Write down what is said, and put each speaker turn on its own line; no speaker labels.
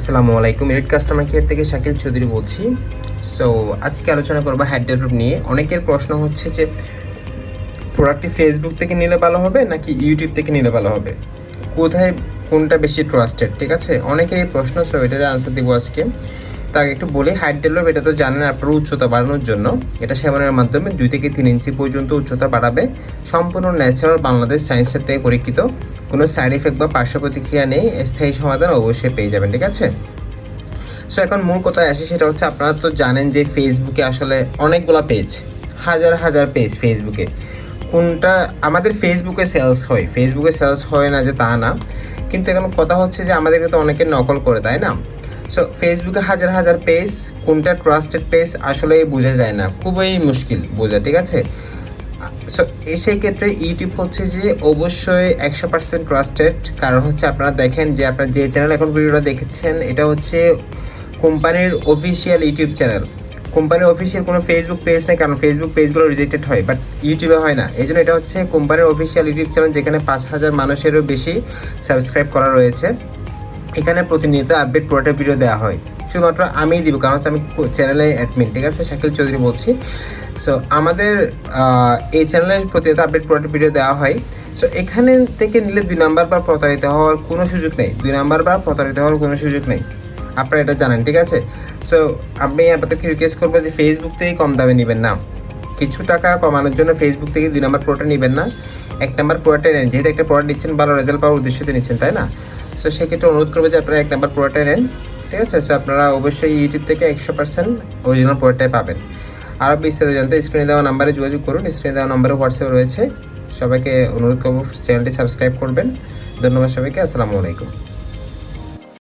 আসসালামু আলাইকুম red customer care থেকে শাকিল চৌধুরী বলছি। সো আজকে আলোচনা করব হ্যাড ডেভেলপ নিয়ে। অনেকের প্রশ্ন হচ্ছে যে প্রোডাক্টটি ফেসবুক থেকে নিলে ভালো হবে নাকি ইউটিউব থেকে নিলে ভালো হবে? কোথায় কোনটা বেশি ট্রাস্টেড ঠিক আছে? অনেকের এই প্রশ্ন সো এটার আনসার দেবো আজকে। তার একটু বলি হাইট ডেভেলপ এটা তো জানেন আপনার উচ্চতা বাড়ানোর জন্য। এটা সেবনের মাধ্যমে দুই থেকে তিন ইঞ্চি পর্যন্ত উচ্চতা বাড়াবে। সম্পূর্ণ ন্যাচারাল বাংলাদেশ সায়েন্সের থেকে পরীক্ষিত। কোনো সাইড এফেক্ট বা পার্শ্ব প্রতিক্রিয়া নেই, স্থায়ী সমাধান অবশ্যই পেয়ে যাবেন, ঠিক আছে? সো এখন মূল কথায় আসে, সেটা হচ্ছে আপনারা তো জানেন যে ফেসবুকে আসলে অনেকগুলো পেজ হাজার হাজার পেজ ফেসবুকে কোনটা, আমাদের ফেসবুকে সেলস হয় ফেসবুকে সেলস হয় না যে তা না। কিন্তু এখন কথা হচ্ছে যে আমাদেরকে তো অনেকে নকল করে, তাই না? সো ফেসবুকে হাজার হাজার পেজ কোনটা ট্রাস্টেড পেজ আসলে বোঝা যায় না। খুবই মুশকিল বোঝা, ঠিক আছে? সো সেই ক্ষেত্রে ইউটিউব হচ্ছে যে অবশ্যই একশো পার্সেন্ট ট্রাস্টেড কারণ হচ্ছে আপনারা দেখেন যে আপনার যে চ্যানেল এখন ভিডিওটা দেখেছেন, এটা হচ্ছে কোম্পানির অফিসিয়াল ইউটিউব চ্যানেল কোম্পানির অফিসিয়াল কোনো ফেসবুক পেজ নেই, কারণ ফেসবুক পেজগুলো রিজেক্টেড হয় বাট ইউটিউবে হয় না। এই জন্য এটা হচ্ছে কোম্পানির অফিসিয়াল ইউটিউব চ্যানেল যেখানে পাঁচ হাজার মানুষেরও বেশি সাবস্ক্রাইব করা রয়েছে। এখানে প্রতিনিয়ত আপডেট পুরোটা ভিডিও দেওয়া হয়। শুধুমাত্র আমিই দিব, কারণ হচ্ছে আমি চ্যানেলে অ্যাডমিন ঠিক আছে? শাকিল চৌধুরী বলছি। সো আমাদের এই চ্যানেলে প্রতিনিয়ত আপডেট পুরোটা ভিডিও দেওয়া হয়। সো এখানে থেকে নিলে দুই নাম্বার বা প্রতারিত হওয়ার কোনো সুযোগ নেই। দুই নাম্বার বা প্রতারিত হওয়ার কোনো সুযোগ নেই। আপনারা এটা জানেন, ঠিক আছে? সো আমি আপনাদেরকে রিকোয়েস্ট করব যে ফেসবুক থেকেই কম দামে নেবেন না। কিছু টাকা কমানোর জন্য ফেসবুক থেকে দুই নাম্বার প্রোডাক্ট নেবেন না। এক নাম্বার প্রোডাক্টটা নেন যেহেতু একটা প্রোডাক্ট নিচ্ছেন, ভালো রেজাল্ট পাওয়ার উদ্দেশ্যতে নিচ্ছেন, তাই না? সো সেক্ষেত্রে অনুরোধ করব যে আপনারা এক নাম্বার প্রোডাক্টটা নেন, ঠিক আছে? সো আপনারা অবশ্যই ইউটিউব থেকে একশো পার্সেন্ট অরিজিনাল প্রোডাক্টটাই পাবেন। আরও বিস্তারিত জানতে স্ক্রিনে দেওয়া নাম্বারে যোগাযোগ করুন স্ক্রিনে দেওয়া নাম্বারে হোয়াটসঅ্যাপ রয়েছে। সবাইকে অনুরোধ করব চ্যানেলটি সাবস্ক্রাইব করবেন। ধন্যবাদ সবাইকে, আসসালামু আলাইকুম।